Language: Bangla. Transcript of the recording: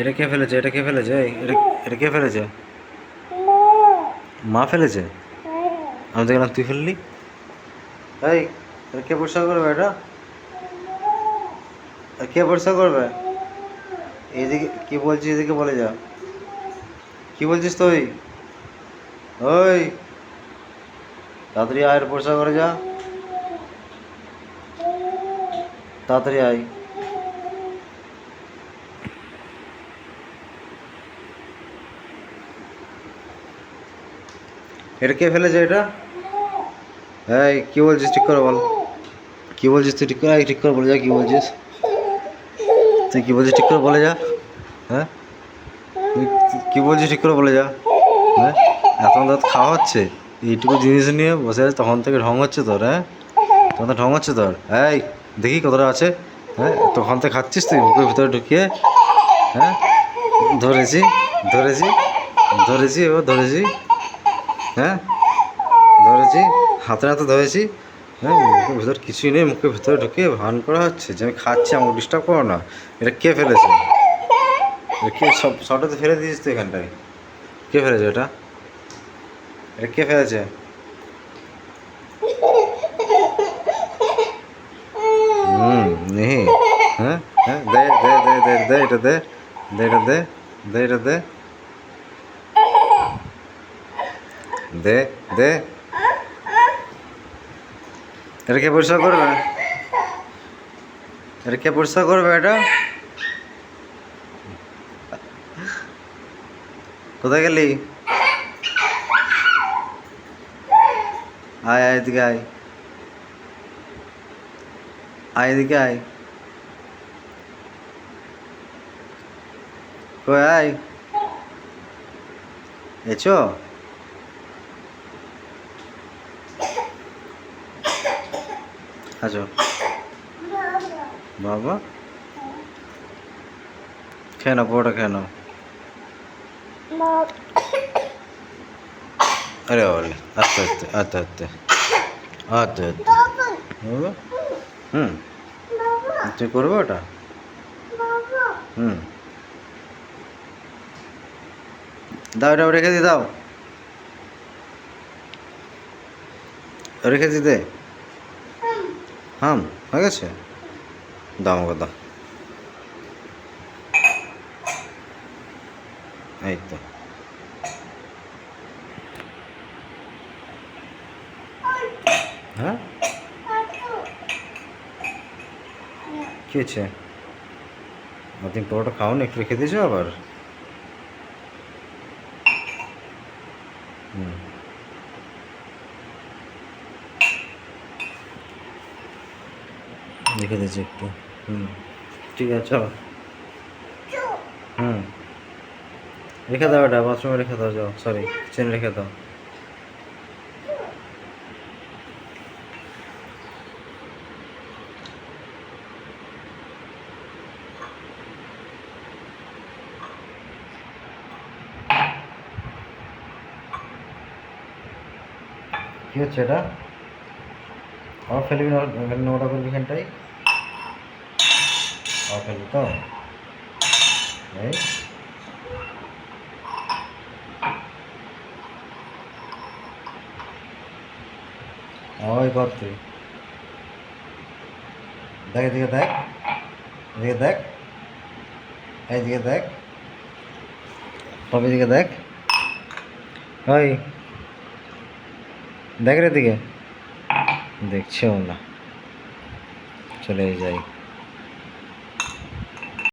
এটা কে ফেলেছে? এটা কে ফেলেছে? এটা কে ফেলেছে? মা ফেলেছে? আমি দেখলাম তুই ফেললি? এই, এটা কে পরিষ্কার করবে এটা? কে পরিষ্কার করবে? এইদিকে কি বলছিস এদিকে বলে যা। কি বলছিস তুই? ওই, তাড়াতাড়ি আয় আর পরিষ্কার করে যা। তাড়াতাড়ি আয়। এটা কে ফেলেছে এটা? এই, কি বলছিস? ঠিক করে বল। কি বলছিস তুই? ঠিক করে ঠিক করে বলে যা, কি বলছিস? তুই কি বলছিস? ঠিক করে বলে যা। হ্যাঁ? তুই কি বলছিস? ঠিক করে বলে যা। হ্যাঁ? এখন তো খাওয়া হচ্ছে। এইটুকু জিনিস নিয়ে বসে আছে তখন থেকে ঢং হচ্ছে তোর হ্যাঁ? তখন তো ঢং হচ্ছে তোর। এই, দেখি কতটা আছে। হ্যাঁ? তখন থেকে খাচ্ছিস তুই, মুখের ভিতরে ঢুকিয়ে। হ্যাঁ? ধরেছি ধরেছি ধরেছি, এবার ধরেছি। হ্যাঁ? ধরেছি, হাতে হাতে ধরেছি। হ্যাঁ মুখের ভিতর কিছুই নেই, মুখের ভিতরে ঢুকে ভান করা হচ্ছে যে আমি খাচ্ছি, আমাকে ডিস্টার্ব করো না। এটা কে ফেলেছে? কে সব সবটাতে ফেলে দিয়েছিস তুই এখানটায়। কে ফেলেছে এটা? এটা কে ফেলেছে? হুম, নেহি। হ্যাঁ হ্যাঁ দে দে দে দে দে, এটা দে। দে, এটা দে দে, এটা দে। দে দে। এটা পরিষ্কার করবে? এটা পরিষ্কার করবে এটা? কোথায় গেলি? আয় আয় এদিকে আয়। আয় এদিকে আয়। কই আয়? এছো? আছো বাবা। খেয়ে নাও, পুরোটা খেয়ে নাও। আরে বাবারে, আস্তে আস্তে আস্তে আস্তে। আস্তে আস্তে। বাবা। হুম। তুই করবে ওটা? হুম। দাও, এটা রেখে দি, দাও। রেখে দি দে হাম, হয়ে গেছে? আমাকে, দাও। এই তো। হ্যাঁ? কি হচ্ছে তুমি পরোটা একটু রেখে দিয়েছ আবার? হুম। রেখে দিয়েছি একটু। হুম। ঠিক আছে হুম। রেখে দাও এটা বাথরুমে রেখে দাও, যাও। সরি কিচেনে রেখে দাও। কি হচ্ছে এটা? আবার ফেলবি না এখানে নোংরা করবি এখানটাই আবার ফেলবি তো এই ওই কর তুই দেখ এদিকে দেখ এদিকে দেখ এইদিকে দেখ তবে এদিকে দেখ ওই দেখ রে দিকে দেখছেও না। চলে যাই।